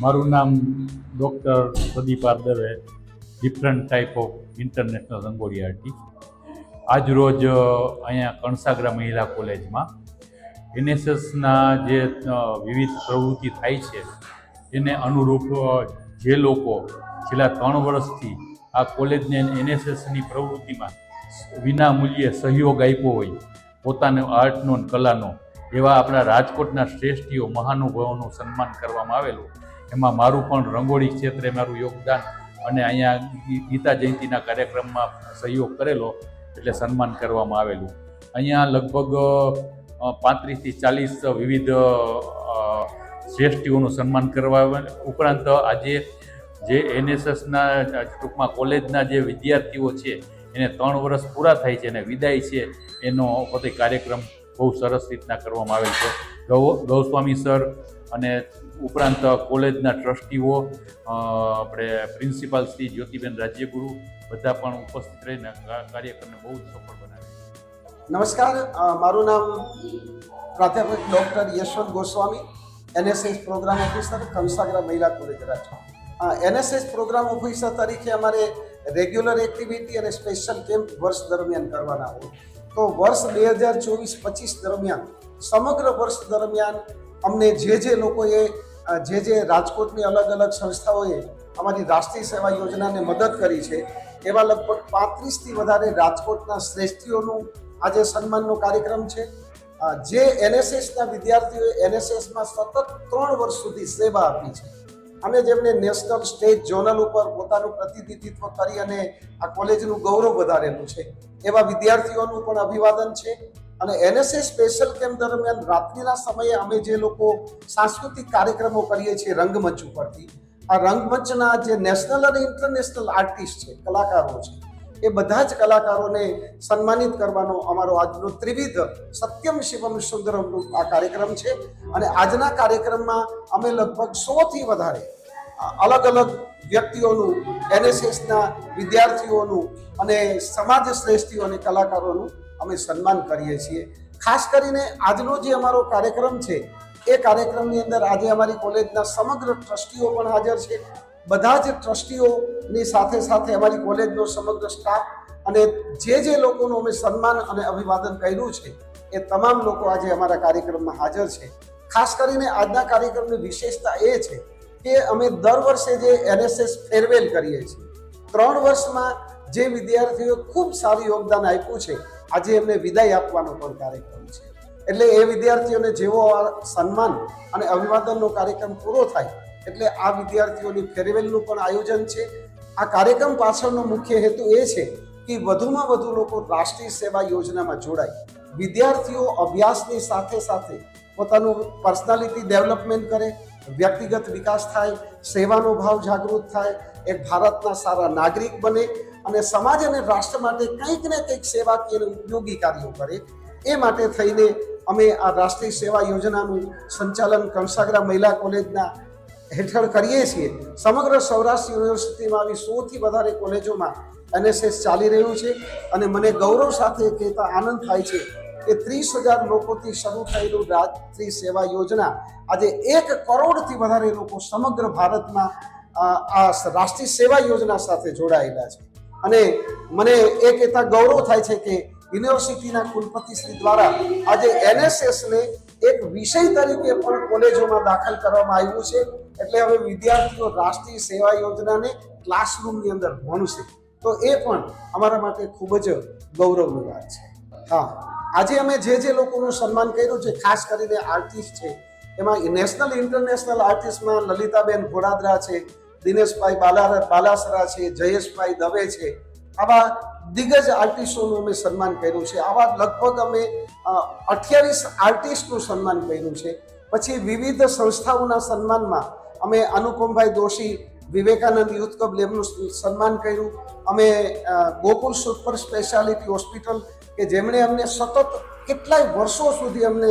મારું નામ doctor Pradeep Dave different type of international rangoli artist આજ રોજ અહીંયા કણસાગરા મહિલા કોલેજમાં એનએસએસના જે વિવિધ પ્રવૃત્તિ થાય છે, એને અનુરૂપ જે લોકો છેલ્લા ત્રણ વર્ષથી આ કોલેજને એનએસએસની પ્રવૃત્તિમાં વિના મૂલ્યે સહયોગ આપ્યો હોય, પોતાનો આર્ટનો કલાનો, એવા આપણા રાજકોટના શ્રેષ્ઠીઓ, મહાનુભાવોનું સન્માન કરવામાં આવેલું. એમાં મારું પણ રંગોળી ક્ષેત્રે મારું યોગદાન અને અહીંયા ગીતા જયંતિના કાર્યક્રમમાં સહયોગ કરેલો એટલે સન્માન કરવામાં આવેલું. અહીંયા લગભગ પાંત્રીસથી ચાલીસ વિવિધ શ્રેષ્ઠીઓનું સન્માન કરવા ઉપરાંત આજે જે એનએસએસના ટૂંકમાં કોલેજના જે વિદ્યાર્થીઓ છે, એને ત્રણ વર્ષ પૂરા થાય છે અને વિદાય છે, એનો પોતે કાર્યક્રમ બહુ સરસ રીતના કરવામાં આવેલ છે. ગૌ, ગૌસ્વામી સર અને ઉપરાંત કોલેજના ટ્રસ્ટીઓ આપણે પ્રિન્સિપાલ શ્રી જ્યોતિબેન રાજ્યગુરુ બધા પણ ઉપસ્થિત રહીને કાર્યક્રમને બહુ જ સફળ બનાવ્યો. નમસ્કાર મારું નામ પ્રાધ્યાપક doctor Yashwant Goswami, NSS program officer, Kansagara Mahila college Rajkot. NSS program officer તરીકે અમારે રેગ્યુલર એક્ટિવિટી અને સ્પેશિયલ કેમ્પ વર્ષ દરમિયાન કરવાના હોય. તો વર્ષ બે હજાર ચોવીસ પચીસ દરમિયાન, સમગ્ર વર્ષ દરમિયાન અમને જે જે લોકોએ જે જે રાજકોટની અલગ અલગ સંસ્થાઓએ અમારી રાષ્ટ્રીય સેવા યોજનાને મદદ કરી છે, એવા લગભગ પાંત્રીસથી વધારે રાજકોટના શ્રેષ્ઠીઓનું આજે સન્માનનો કાર્યક્રમ છે. જે એનએસએસના વિદ્યાર્થીઓએ એનએસએસમાં સતત ત્રણ વર્ષ સુધી સેવા આપી છે. અને જેમને નેશનલ સ્ટેટ જોનલ ઉપર પોતાનું પ્રતિનિધિત્વ કરી અને આ કોલેજનું ગૌરવ વધારેલું છે. એવા વિદ્યાર્થીઓનું પણ અભિવાદન છે. અને એનએસએસ સ્પેશિયલ કેમ્પ દરમિયાન રાત્રિના સમયે અમે જે લોકો સાંસ્કૃતિક કાર્યક્રમો કરીએ છીએ રંગમંચ ઉપરથી, આ રંગમંચના જે નેશનલ અને ઇન્ટરનેશનલ આર્ટિસ્ટ છે, કલાકારો છે, એ બધા જ કલાકારોને સન્માનિત કરવાનો અમારો આજનો ત્રિવિધ સત્યમ શિવમ સુંદરમનો આ કાર્યક્રમ છે. અને આજના કાર્યક્રમમાં અમે લગભગ સોથી વધારે અલગ અલગ વ્યક્તિઓનું એનએસએસના વિદ્યાર્થીઓનું અને સમાજ શ્રેષ્ઠીઓ અને કલાકારોનું અમે સન્માન કરીએ છીએ. ખાસ કરીને આજનો જે અમારો કાર્યક્રમ છે, એ કાર્યક્રમની અંદર આજે અમારી કોલેજના સમગ્ર ટ્રસ્ટીઓ પણ હાજર છે. બધા જ ટ્રસ્ટીઓની સાથે સાથે અમારી કોલેજનો સમગ્ર સ્ટાફ અને જે જે લોકોનું અમે સન્માન અને અભિવાદન કર્યું છે, એ તમામ લોકો આજે અમારા કાર્યક્રમમાં હાજર છે. ખાસ કરીને આજના કાર્યક્રમની વિશેષતા એ છે કે અમે દર વર્ષે જે એનએસએસ ફેરવેલ કરીએ છીએ. ત્રણ વર્ષમાં જે વિદ્યાર્થીઓએ ખૂબ સારું યોગદાન આપ્યું છે આજે એમને વિદાય આપવાનો પણ કાર્યક્રમ છે. એટલે એ વિદ્યાર્થીઓને જેવો સન્માન અને અભિવાદનનો કાર્યક્રમ પૂરો થાય, એટલે આ વિદ્યાર્થીઓની ફેરવેલનું પણ આયોજન છે. આ કાર્યક્રમ પાછળનો મુખ્ય હેતુ એ છે કે વધુમાં વધુ લોકો રાષ્ટ્રીય સેવા યોજનામાં જોડાય. વિદ્યાર્થીઓ અભ્યાસની સાથે સાથે પોતાનું પર્સનાલિટી ડેવલપમેન્ટ કરે, વ્યક્તિગત વિકાસ થાય, સેવાનો ભાવ જાગૃત થાય એક ભારતના સારા નાગરિક બને અને સમાજ અને રાષ્ટ્ર માટે કંઈક ને કંઈક સેવાકીય અને ઉપયોગી કાર્યો કરે, એ માટે થઈને અમે આ રાષ્ટ્રીય સેવા યોજનાનું સંચાલન કંસાગરા મહિલા કોલેજના હેઠળ કરીએ છીએ. સમગ્ર સૌરાષ્ટ્ર યુનિવર્સિટીમાં આવી સૌથી વધારે કોલેજોમાં એનએસએસ ચાલી રહ્યું છે અને મને ગૌરવ સાથે કહેતા આનંદ થાય છે કે ત્રીસ હજાર લોકોથી શરૂ થયેલું રાષ્ટ્રીય સેવા યોજના આજે એક કરોડથી વધારે લોકો સમગ્ર ભારતમાં આ રાષ્ટ્રીય સેવા યોજના સાથે જોડાયેલા છે. અને મને એ કહેતા ગૌરવ થાય છે કે યુનિવર્સિટીના કુલપતિ શ્રી દ્વારા આજે એનએસએસને એક વિષય તરીકે પણ કોલેજોમાં દાખલ કરવામાં આવ્યું છે. એટલે હવે વિદ્યાર્થીઓ રાષ્ટ્રીય સેવા યોજનાને ક્લાસરૂમની અંદર ભણશે. તો એ પણ અમારા માટે ખૂબ જ ગૌરવની વાત છે. હા, આજે અમે જે જે લોકોનું સન્માન કર્યું છે, ખાસ કરીને આર્ટિસ્ટ છે. એમાં નેશનલ, ઇન્ટરનેશનલ આર્ટિસ્ટમાં લલિતાબેન ઘોડાદરા છે દિનેશભાઈ બાલા બાલાસરા છે, જયેશભાઈ દવે છે, આવા દિગ્ગજ આર્ટિસ્ટોનું અમે સન્માન કર્યું છે. આવા લગભગ અમે અઠ્યાવીસ આર્ટિસ્ટનું સન્માન કર્યું છે. પછી વિવિધ સંસ્થાઓના સન્માનમાં અમે અનુપમભાઈ દોશી, વિવેકાનંદ યુથ ક્લબ લેબનું સન્માન કર્યું. અમે ગોકુલ સુપર સ્પેશિયાલિટી હોસ્પિટલ કે જેમણે અમને સતત કેટલાય વર્ષો સુધી અમને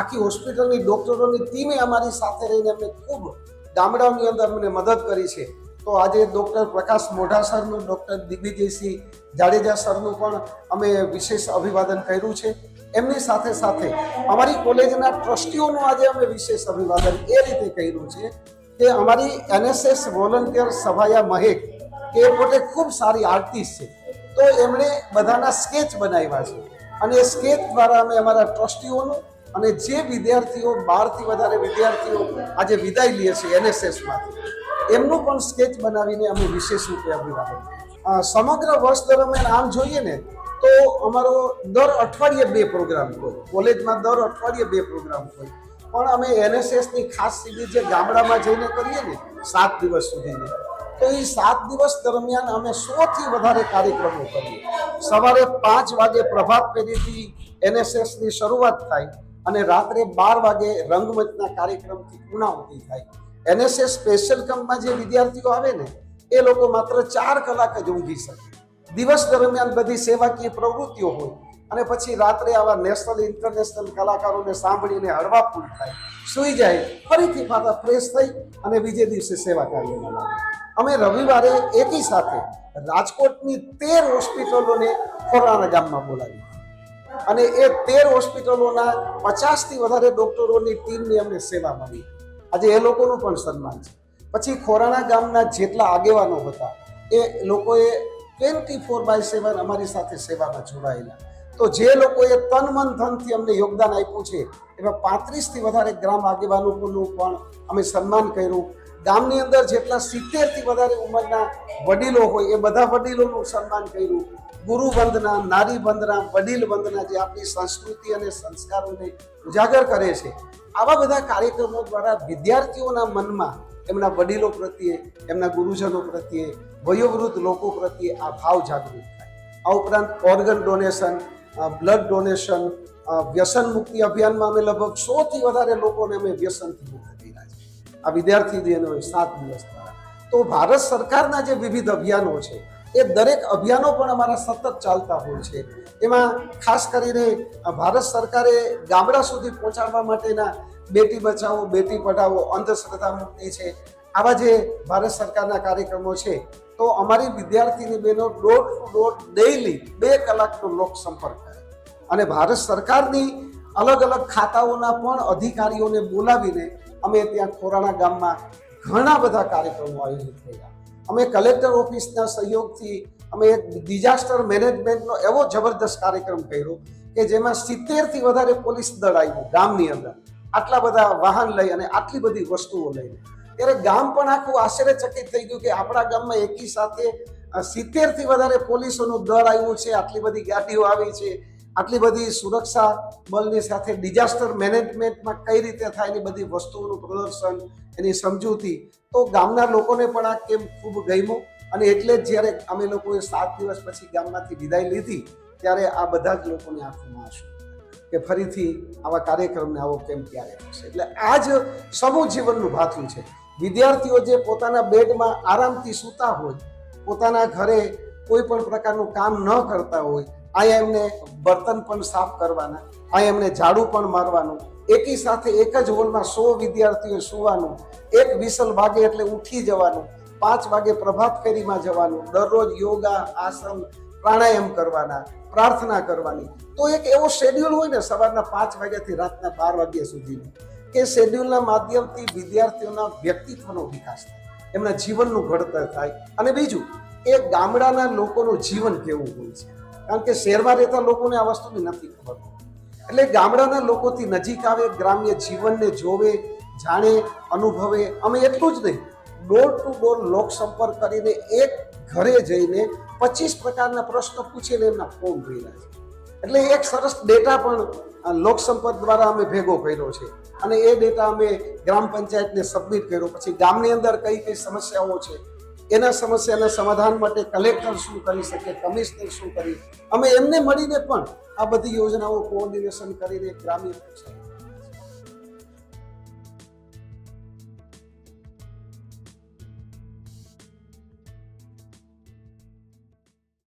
આખી હોસ્પિટલની ડૉક્ટરોની ટીમે અમારી સાથે રહીને અમને ખૂબ ગામડાઓની અંદર અમને મદદ કરી છે. તો આજે ડૉક્ટર પ્રકાશ મોઢા સરનું, ડૉક્ટર દિગ્વિજયસિંહ જાડેજા સરનું પણ અમે વિશેષ અભિવાદન કર્યું છે. એમની સાથે સાથે અમારી કોલેજના ટ્રસ્ટીઓનું આજે અમે વિશેષ અભિવાદન એ રીતે કર્યું છે કે અમારી એનએસએસ વોલન્ટિયર સભાયા મહેક એ પોતે ખૂબ સારી આર્ટિસ્ટ છે. તો એમણે બધાના સ્કેચ બનાવ્યા છે. અને એ સ્કેચ દ્વારા અમે અમારા ટ્રસ્ટીઓનું અને જે વિદ્યાર્થીઓ બારથી વધારે વિદ્યાર્થીઓ આજે વિદાય લે છે એનએસએસમાંથી, એમનું પણ સ્કેચ બનાવીને અમે વિશેષ રૂપે અભિવાદન સમગ્ર વર્ષ દરમિયાન આમ જોઈએ ને, તો અમારો દર અઠવાડિયે બે પ્રોગ્રામ હોય, કોલેજમાં દર અઠવાડિયે બે પ્રોગ્રામ હોય. પણ અમે એનએસએસની ખાસ શિબિર જે ગામડામાં જઈને કરીએ ને, સાત દિવસ સુધીની, તો એ સાત દિવસ દરમિયાન અમે સોથી વધારે કાર્યક્રમો કરીએ. સવારે પાંચ વાગે પ્રભાત ફેરીથી એનએસએસની શરૂઆત થાય અને રાત્રે બાર વાગે રંગમંચના કાર્યક્રમથી પૂર્ણાહુતિ થાય. એનએસએસ સ્પેશિયલ કેમ્પમાં જે વિદ્યાર્થીઓ આવે ને, એ લોકો માત્ર ચાર કલાક જ ઊંઘી શકે. દિવસ દરમિયાન બધી સેવાકીય પ્રવૃત્તિઓ હોય અને પછી રાત્રે આવા નેશનલ ઇન્ટરનેશનલ કલાકારોને સાંભળીને હળવા ફૂલ થાય. સૂઈ જાય, ફરીથી પાછા ફ્રેશ થઈ અને બીજે દિવસે સેવા કાર્યમાં લાગે. અમે રવિવારે એકી સાથે રાજકોટની તેર હોસ્પિટલોને ફોરાના ગામમાં બોલાવી અને એ તેર હોસ્પિટલોના પચાસથી વધારે ડોક્ટરોની ટીમની અમને સેવા મળી. આજે એ લોકોનું પણ સન્માન છે. પછી ખોરાણા ગામના જેટલા આગેવાનો હતા, એ લોકોએ ટ્વેન્ટી ફોર બાય સેવન અમારી સાથે સેવામાં જોડાયેલા. તો જે લોકોએ તન મન ધનથી અમને યોગદાન આપ્યું છે, એવા પાંત્રીસથી વધારે ગ્રામ આગેવાનોનું પણ અમે સન્માન કર્યું. ગામની અંદર જેટલા સિત્તેરથી વધારે ઉંમરના વડીલો હોય, એ બધા વડીલોનું સન્માન કર્યું. ગુરુ વંદના, નારી વંદના, વડીલ વંદના જે આપણી સંસ્કૃતિ અને સંસ્કારોને ઉજાગર કરે છે. આવા બધા કાર્યક્રમો દ્વારા વિદ્યાર્થીઓના મનમાં એમના વડીલો પ્રત્યે, એમના ગુરુજનો પ્રત્યે, વયોવૃદ્ધ લોકો પ્રત્યે આ ભાવ જાગૃત થાય. આ ઉપરાંત ઓર્ગન ડોનેશન બ્લડ ડોનેશન વ્યસન મુક્તિ અભિયાનમાં અમે લગભગ સોથી વધારે લોકોને અમે વ્યસનથી મુક્ત આ વિદ્યાર્થી દિનો સાત દિવસ દ્વારા તો ભારત સરકારના જે વિવિધ અભિયાનો છે, એ દરેક અભિયાનો પણ અમારા સતત ચાલતા હોય છે. એમાં ખાસ કરીને ભારત સરકારે ગામડા સુધી પહોંચાડવા માટેના બેટી બચાવો, બેટી પઢાવો, અંધશ્રદ્ધા મુક્તિ છે, આવા જે ભારત સરકારના કાર્યક્રમો છે, તો અમારી વિદ્યાર્થીની બહેનો ડોર ટુ ડોર ડેઇલી બે કલાકનો લોક સંપર્ક કરે. અને ભારત સરકારની અલગ અલગ ખાતાઓના પણ અધિકારીઓને બોલાવીને અમે ત્યાં ખોરાણા ગામમાં ઘણા બધા કાર્યક્રમો આયોજિત થયા. અમે કલેક્ટર ઓફિસના સહયોગથી અમે એક ડિઝાસ્ટર મેનેજમેન્ટનો એવો જબરદસ્ત કાર્યક્રમ કર્યો કે જેમાં સિત્તેરથી વધારે પોલીસ દળ આવ્યું ગામની અંદર. આટલા બધા વાહન લઈ અને આટલી બધી વસ્તુઓ લઈને ત્યારે ગામ પણ આખું આશ્ચર્યચકિત થઈ ગયું કે આપણા ગામમાં એકી સાથે સિત્તેરથી વધારે પોલીસોનું દળ આવ્યું છે, આટલી બધી ગાડીઓ આવી છે. આટલી બધી સુરક્ષા બળની સાથે ડિઝાસ્ટર મેનેજમેન્ટમાં કઈ રીતે થાય, એની બધી વસ્તુઓનું પ્રદર્શન, એની સમજૂતી. તો ગામના લોકોને પણ આ કેમ ખૂબ ગમ્યું? અને એટલે જ જ્યારે અમે લોકોએ સાત દિવસ પછી ગામમાંથી વિદાય લીધી, ત્યારે આ બધા જ લોકોની આંખોમાં આંસુ કે ફરીથી આવા કાર્યક્રમને આવો કેમ ક્યારે થશે? એટલે આ જ સમૂહ જીવનનું ભાથું છે. વિદ્યાર્થીઓ જે પોતાના બેડમાં આરામથી સૂતા હોય, પોતાના ઘરે કોઈ પણ પ્રકારનું કામ ન કરતા હોય અહીંયા એમને બર્તન પણ સાફ કરવાના અહીંયા એમને ઝાડુ પણ મારવાનું, એકી સાથે એક જ હોલમાં સો વિદ્યાર્થીઓ સુવાનું, એક વિસલ વાગે એટલે ઉઠી જવાનું, પાંચ વાગે પ્રભાત ફેરીમાં જવાનું, દરરોજ યોગા આસન પ્રાણાયામ કરવાના, પ્રાર્થના કરવાની. તો એક એવો શેડ્યુલ હોય ને સવારના પાંચ વાગ્યાથી રાતના બાર વાગ્યા સુધીનો, કે શેડ્યુલના માધ્યમથી વિદ્યાર્થીઓના વ્યક્તિત્વનો વિકાસ થાય, એમના જીવનનું ઘડતર થાય. અને બીજું, એ ગામડાના લોકોનું જીવન કેવું હોય છે? કારણ કે શહેરમાં રહેતા લોકોને આ વસ્તુની નથી ખબર. એટલે ગામડાના લોકોથી નજીક આવે, ગ્રામ્ય જીવનને જોવે, જાણે, અનુભવે, અમે એટલું જ નહીં. ડોર ટુ ડોર લોક સંપર્ક કરીને એક ઘરે જઈને પચીસ પ્રકારના પ્રશ્નો પૂછીને એમના ફોર્મ ભર્યા છે. એટલે એક સરસ ડેટા પણ લોક સંપર્ક દ્વારા અમે ભેગો કર્યો છે. અને એ ડેટા અમે ગ્રામ પંચાયતને સબમિટ કર્યો. પછી ગામની અંદર કઈ કઈ સમસ્યાઓ છે એના સમસ્યાના સમાધાન માટે કલેક્ટર શું કરી શકે, કમિશનર શું કરી અમે એમને મળીને પણ આ બધી યોજનાઓ કોઓર્ડિનેશન કરીને ગ્રામ્ય કક્ષાએ